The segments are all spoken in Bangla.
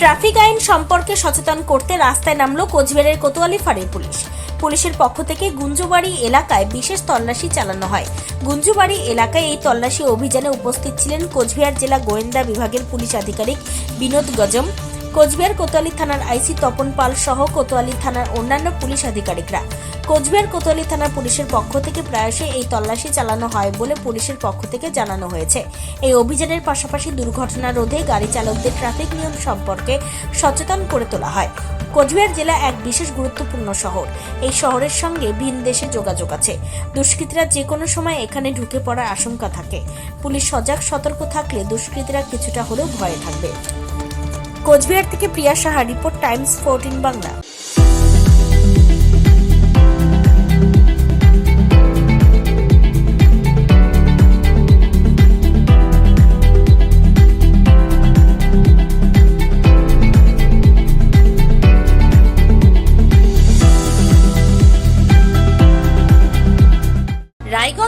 ট্রাফিক আইন সম্পর্কে সচেতন করতে রাস্তায় নামলো কোচবিহারের কোতোয়ালি ফাঁড়ির পুলিশ। পুলিশের পক্ষ থেকে গুঞ্জুবাড়ি এলাকায় বিশেষ তল্লাশি চালানো হয়। গুঞ্জুবাড়ি এলাকায় এই তল্লাশি অভিযানে উপস্থিত ছিলেন কোচবিহার জেলা গোয়েন্দা বিভাগের পুলিশ আধিকারিক বিনোদ গজম। কোচবিহার কোতোয়ালি থানার আইসি তপন পাল সহ কোতোয়ালি থানার অন্যান্য পুলিশ আধিকারিকরা। কোচবিহার কোতোয়ালি থানার পুলিশের পক্ষ থেকে প্রায়শই এই তল্লাশি চালানো হয় বলে পুলিশের পক্ষ থেকে জানানো হয়েছে। এই অভিযানের পাশাপাশি দুর্ঘটনা রোধে গাড়ি চালকদের ট্রাফিক নিয়ম সম্পর্কে সচেতন করে তোলা হয়। কোচবিহার জেলা এক বিশেষ গুরুত্বপূর্ণ শহর। এই শহরের সঙ্গে ভিন দেশে যোগাযোগ আছে। দুষ্কৃতীরা যে কোনো সময় এখানে ঢুকে পড়ার আশঙ্কা থাকে। পুলিশ সজাগ সতর্ক থাকলে দুষ্কৃতীরা কিছুটা হলেও ভয়ে থাকবে। কোচবিহার থেকে Priya Saha report Times fourteen Bangla.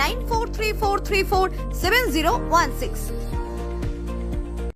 9434347016.